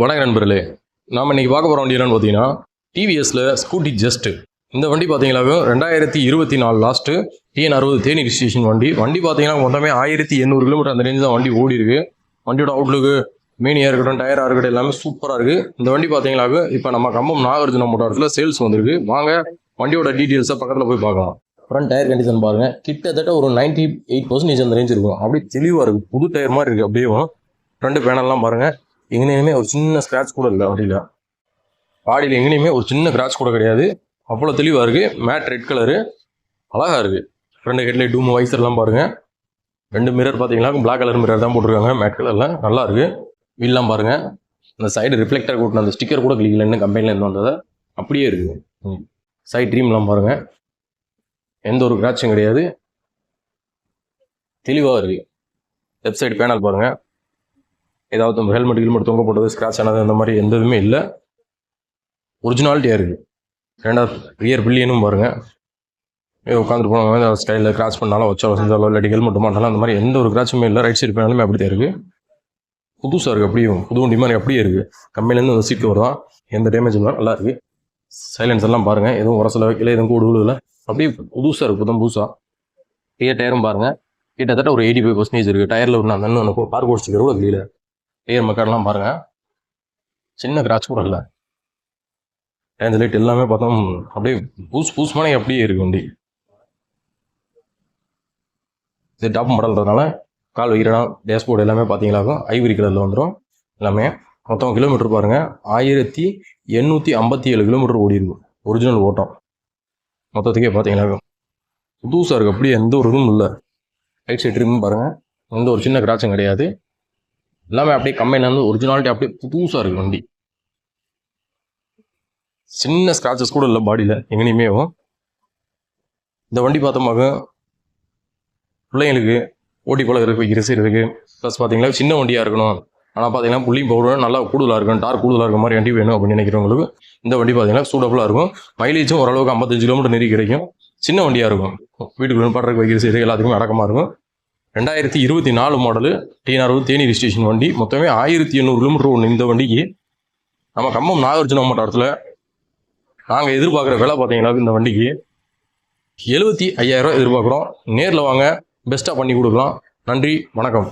வணக்க நண்பர்களே. நாம் இன்னைக்கு பார்க்க போகிற வண்டி என்னென்னு பார்த்தீங்கன்னா டிவிஎஸில் ஸ்கூட்டி ஜஸ்ட்டு இந்த வண்டி பார்த்தீங்கன்னாவே ரெண்டாயிரத்தி இருபத்தி நாலு லாஸ்ட்டு டிஎன் அறுபது தேனி ரிஜிஸ்ட்ரேஷன் வண்டி. வண்டி பார்த்தீங்கன்னா மொத்தமே ஆயிரத்தி எண்ணூறு கிலோமீட்டர் அந்த ரேஞ்சு தான் வண்டி ஓடி இருக்கு வண்டியோட அவுட்லுக்கு மேனியாக இருக்கட்டும் டயராக இருக்கட்டும் எல்லாமே சூப்பராக இருக்குது இந்த வண்டி பார்த்தீங்கன்னாவே இப்போ நம்ம கம்பம் நாகார்ஜுன மோட்டார்ஸில் சேல்ஸ் வந்திருக்கு. வாங்க வண்டியோட டீட்டெயில்ஸை பக்கத்தில் போய் பார்க்கலாம். ஃப்ரண்ட் டயர் கண்டிஷன் பாருங்கள் கிட்டத்தட்ட ஒரு நைன்டி எயிட் பர்சன்டேஜ் அந்த ரேஞ்ச் இருக்கும். அப்படியே தெளிவாக இருக்குது புது டயர் மாதிரி இருக்குது அப்படியே ஃப்ரண்ட் பேனல்லாம் பாருங்கள் எங்கேயுமே ஒரு சின்ன ஸ்க்ராட்ச் கூட இல்லை வண்டியில். பாடியில் எங்கேயுமே ஒரு சின்ன கிராச் கூட கிடையாது. அவ்வளோ தெளிவாக இருக்குது மேட் ரெட் கலரு அழகாக இருக்குது ஃப்ரெண்டு ஹெட்லைட் டூம் வைசர்லாம் பாருங்கள் ரெண்டு மிரர் பார்த்தீங்கன்னா பிளாக் கலர் மிரர் தான் போட்டிருக்காங்க. மேட் கலரில் நல்லா இருக்குது வீல்லாம் பாருங்கள் அந்த சைடு ரிஃப்ளெக்டர் கூட்டின அந்த ஸ்டிக்கர் கூட கிளிக்கல இன்னும் கம்பெனியில் இருந்து வந்ததை அப்படியே இருக்குது சைட் ட்ரீம்லாம் பாருங்கள் எந்த ஒரு கிராச்சும் கிடையாது. தெளிவாக இருக்குது லெஃப்ட் சைடு பேனல் பாருங்கள் ஏதாவது ஹெல்மெட் ஹெல்மெட் தொங்க போட்டது ஸ்க்ராச் ஆனது அந்த மாதிரி எந்த இதுவுமே இல்லை. ஒரிஜினாலிட்டியாக இருக்குது ரெண்டாவது ரியர் பில்லியனும் பாருங்கள் உட்காந்துட்டு போனவங்க ஸ்டைலில் கிராச் பண்ணாலும் வச்சாலும் செஞ்சாலும் இல்லாட்டி ஹெல்மெட் மாட்டாலும் அந்த மாதிரி எந்த ஒரு கிராச்சுமே இல்லை. ரைட் சைடு போனாலுமே அப்படி தான் இருக்குது புதுசாக இருக்குது அப்படியும் புது வண்டி மாதிரி அப்படியே இருக்குது கம்பெனிலேருந்து அந்த சீட்டு வருதான். எந்த டேமேஜ் இல்லை நல்லா இருக்குது சைலன்ஸ் எல்லாம் பாருங்கள் எதுவும் உரசல வைக்கல எதுவும் கூடு விழுல அப்படியே புதுசாக இருக்குது புதம் புதுசாக டயர் டயரும் பாருங்கள் கிட்டத்தட்ட ஒரு எயிட்டி ஃபைவ் பர்சன்டேஜ் இருக்குது டயரில் ஒன்று அந்த பார்க் ஓடிச்சிக்கிற கூட இல்லை ஏர் மக்கள்லாம் பாருங்கள் சின்ன கிராச் கூட இல்லை. டயர் லைட் எல்லாமே பார்த்தோம் அப்படியே பூஸ் பூஸ் மாதிரி அப்படியே இருக்கு வண்டி. இது டாப் மாடல்ன்றதுனால கால் வைக்கிறனா டேஷ்போர்டு எல்லாமே பார்த்தீங்களாக்கும் ஐவரி கலரில் வந்துடும் எல்லாமே. மொத்தம் கிலோமீட்டர் பாருங்கள் ஆயிரத்தி எண்ணூற்றி ஐம்பத்தி ஏழு கிலோமீட்டர் ஓடி இருக்கும் ஒரிஜினல் ஓட்டம். மொத்தத்துக்கே பார்த்தீங்கன்னாக்கும் புதுசாக இருக்குது அப்படியே எந்த ஒரு இதுவும் இல்லை. ரைட் சைட் ட்ரிம் பாருங்கள் எந்த ஒரு சின்ன கிராச்சும் கிடையாது. எல்லாமே அப்படியே கம்பெனில இருந்து ஒரிஜினாலிட்டி அப்படியே புதுசாக இருக்குது வண்டி. சின்ன ஸ்க்ராச்சஸ் கூட இல்லை பாடியில் எங்கேயுமே இந்த வண்டி பார்த்தோமாக பிள்ளைங்களுக்கு ஓட்டி பழகிறதுக்கு வைக்கிற ப்ளஸ் பார்த்தீங்கன்னா சின்ன வண்டியாக இருக்கணும். ஆனால் பார்த்தீங்கன்னா புள்ளியும் பவுடர் நல்லா கூடுதலாக இருக்கும் டார்க் கூடுதலாக இருக்க மாதிரி வண்டி வேணும் அப்படின்னு நினைக்கிறவங்களுக்கு இந்த வண்டி பார்த்தீங்கன்னா சூட்டபுளாக இருக்கும். மைலேஜும் ஓரளவுக்கு ஐம்பத்தஞ்சு கிலோமீட்டர் நெறி கிடைக்கும். சின்ன வண்டியாக இருக்கும். வீட்டுக்குள்ள பாடுறதுக்கு வைக்கிற செய்கிறது எல்லாத்துக்குமே அடக்கமாக இருக்கும். ரெண்டாயிரத்தி இருபத்தி நாலு மாடலு டிஎன் அறுபது தேனி ரிஜிஸ்ட்ரேஷன் வண்டி. மொத்தமே ஆயிரத்தி எண்ணூறு கிலோமீட்டர் ஒன்று இந்த வண்டிக்கு நம்ம கம்பம் நாகார்ஜுன மாவட்டத்தில் நாங்கள் எதிர்பார்க்குற விலை பார்த்தீங்கன்னா இந்த வண்டிக்கு எழுபத்தி ஐயாயிரம் எதிர்பார்க்குறோம். நேரில் வாங்க பெஸ்ட்டாக பண்ணி கொடுக்கலாம். நன்றி வணக்கம்.